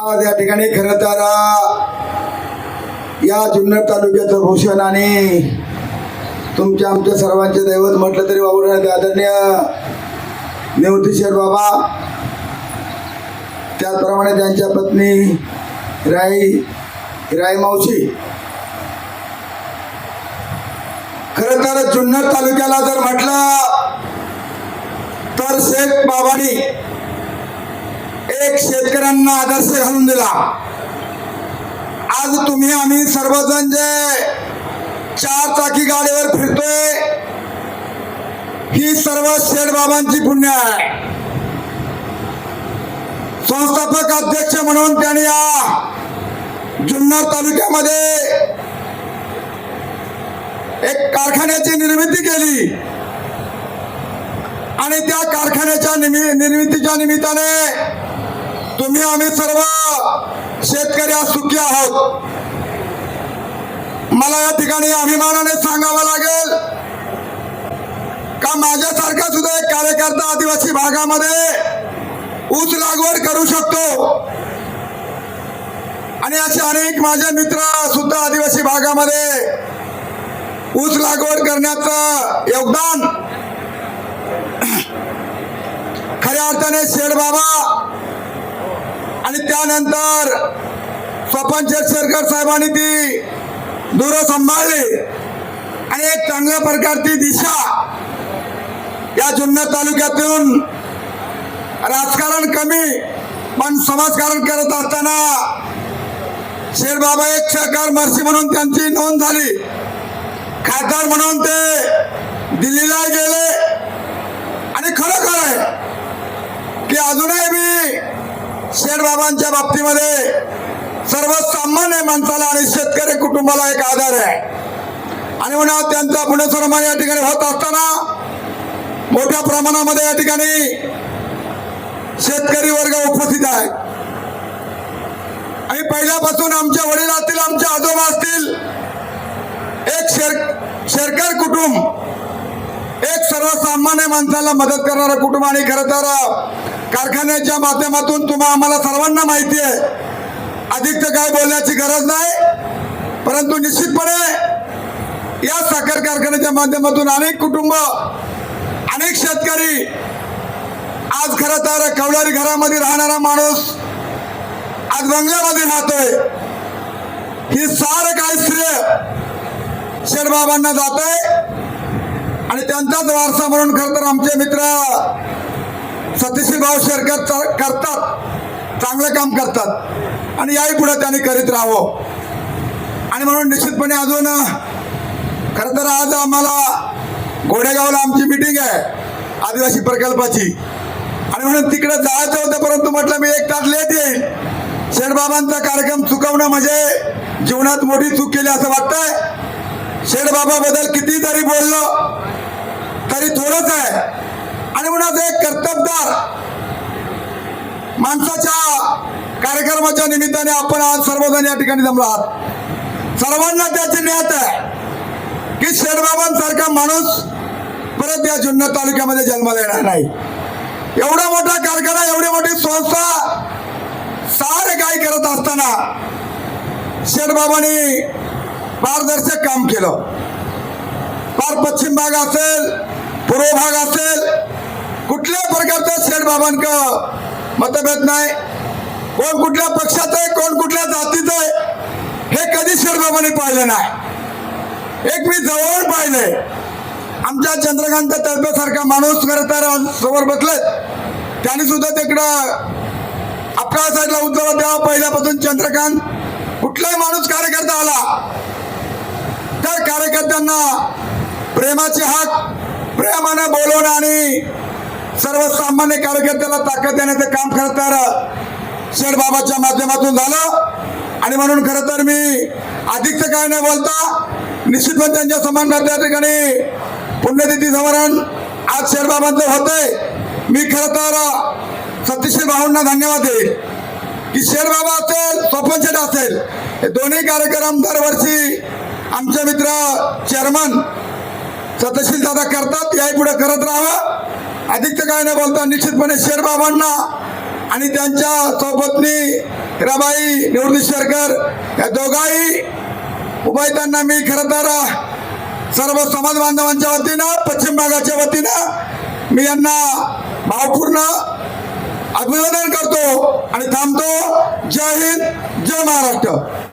आज या ठिकाणी खरं तर या जुन्नर तालुक्याचं भूषण आणि तुमच्या आमच्या सर्वांचे दैवत म्हटलं तरी वावरण्यात आदरणीय निवृत्तीशेर बाबा त्याचप्रमाणे त्यांच्या पत्नी राई राई मावशी. खरं तर जुन्नर तालुक्याला जर म्हटलं तर शेख बाबानी एक शेतकऱ्यांना आदर्श घालून दिला. आज तुम्ही आम्ही सर्वजण जे चार चाकी गाडीवर फिरतोय ही सर्व शेठ बाबांची पुण्य आहे. संस्थापक अध्यक्ष म्हणून त्यांनी या जुन्नर तालुक्यामध्ये एक कारखान्याची निर्मिती केली. आणि त्या कारखान्याच्या निमि निर्मितीच्या निमित्ताने तुम्ही आम्ही सर्व शेतकरी आज सुखी आहोत. मला या ठिकाणी अभिमानाने सांगावं लागेल का माझ्यासारखा सुद्धा एक कार्यकर्ता आदिवासी भागामध्ये ऊस लागवड करू शकतो. आणि असे अनेक माझे मित्र सुद्धा आदिवासी भागामध्ये ऊस लागवड करण्याचं योगदान. खऱ्या अर्थाने शेड बाबा आणि त्यानंतर स्वपन शेरकर साहेबांनी ती दूर सांभाळली. आणि एक चांगल्या प्रकारची दिशा या जुन्नर तालुक्यातून राजकारण कमी पण समाजकारण करत असताना शेरबाबा एक सहकार मर्सी म्हणून त्यांची नोंद झाली. खासदार म्हणून ते दिल्लीला गेले. आणि खरं खरं आहे की अजूनही मी शेठबाबांच्या बाबतीमध्ये सर्वसामान्य माणसाला आणि शेतकरी कुटुंबाला एक आधार आहे. आणि म्हणा त्यांचा पुण्यसन्मान या ठिकाणी होत असताना मोठ्या प्रमाणामध्ये या ठिकाणी शेतकरी वर्ग उपस्थित आहे. आणि पहिल्यापासून आमच्या वडील असतील आमच्या आजोबा असतील एक शेर शेरकर कुटुंब एक सर्वसामान्य माणसाला मदत करणारं कुटुंब आणि खरं तर कारखान्याच्या माध्यमातून तुम्हा आम्हाला सर्वांना माहिती आहे. अधिक तर काय बोलण्याची गरज नाही परंतु निश्चितपणे या साखर कारखान्याच्या माध्यमातून अनेक कुटुंब अनेक शेतकरी आज खरं तर कवडारी घरामध्ये राहणारा माणूस आज बंगल्यामध्ये राहतोय. ही सारं काय श्रेय शेठबाबांना जात आहे आणि त्यांचाच वारसा म्हणून खरं तर आमचे मित्र सतीशी भाव शेरकर करतात. चांगलं काम करतात. आणि याही पुढे त्यांनी करीत राहावं. आणि म्हणून निश्चितपणे अजून खरं तर आज आम्हाला घोडेगावला आमची मिटिंग आहे आदिवासी प्रकल्पाची. आणि म्हणून तिकडे जायचं होतं परंतु म्हटलं मी एक तास लेट येईल. शेठबाबांचा कार्यक्रम चुकवणं म्हणजे जीवनात मोठी चूक केली असं वाटतंय. शेठबाबाबद्दल किती जरी बोललो तरी थोडंच आहे. आणि एक कर्तबदार माणसाच्या कार्यक्रमाच्या निमित्ताने आपण आज सर्वजण या ठिकाणी जमलो आहात. सर्वांना त्याची ज्ञात आहे की शेठबाबांसारखा माणूस परत या जुन्नर तालुक्यामध्ये जन्माला येणार नाही. एवढा मोठा कारखाना एवढी मोठी संस्था सारे काय करत असताना शेडबाबांनी पारदर्शक काम केलं. पार पश्चिम भाग असेल पूर्व भाग असेल कुठल्या प्रकारचं शेठ बाबांक? मतभेद नाही. कोण कुठल्या पक्षाचं आहे कोण कुठल्या जातीचं आहे हे कधी शेठ बाबांनी पाहिलं नाही. एक मी जवळ पाहिलंय. आमच्या चंद्रकांत तळपे सारखा माणूस करता समोर बसलेत. त्यांनी सुद्धा तिकडं आपल्या साईडला उजवला तेव्हा पहिल्यापासून चंद्रकांत कुठलाही माणूस कार्यकर्ता आला त्या कार्यकर्त्यांना प्रेमाचे हात प्रेमाने बोलवणं आणि सर्वसामान्य कार्यकर्त्याला ताकद देण्याचं काम खरंतर शेठ बाबाच्या माध्यमातून झालं. आणि म्हणून खरं तर मी अधिकचं काय नाही बोलता निश्चितपणे त्यांच्या समान त्या ठिकाणी. पुण्यतिथी स्मरण आज शेरबाबांचं होतंय. मी खरं तर सतीश भाऊंना धन्यवाद देईल की शेरबाबा असेल स्वप्न शेठ असेल हे दोन्ही कार्यक्रम दरवर्षी आमचे मित्र चेअरमन सतशील दादा करतात. याही पुढे करत राहावं. अधिक तर काय नाही बोलता निश्चितपणे शेर बाबांना. आणि त्यांच्या सोबतनी हिराबाई निवृत्ती शेरकर या दोघाही उभयतांना मी खरं तर सर्व समाज बांधवांच्या वतीनं पश्चिम भागाच्या वतीनं मी यांना भावपूर्ण अभिवादन करतो आणि थांबतो. जय हिंद जय महाराष्ट्र.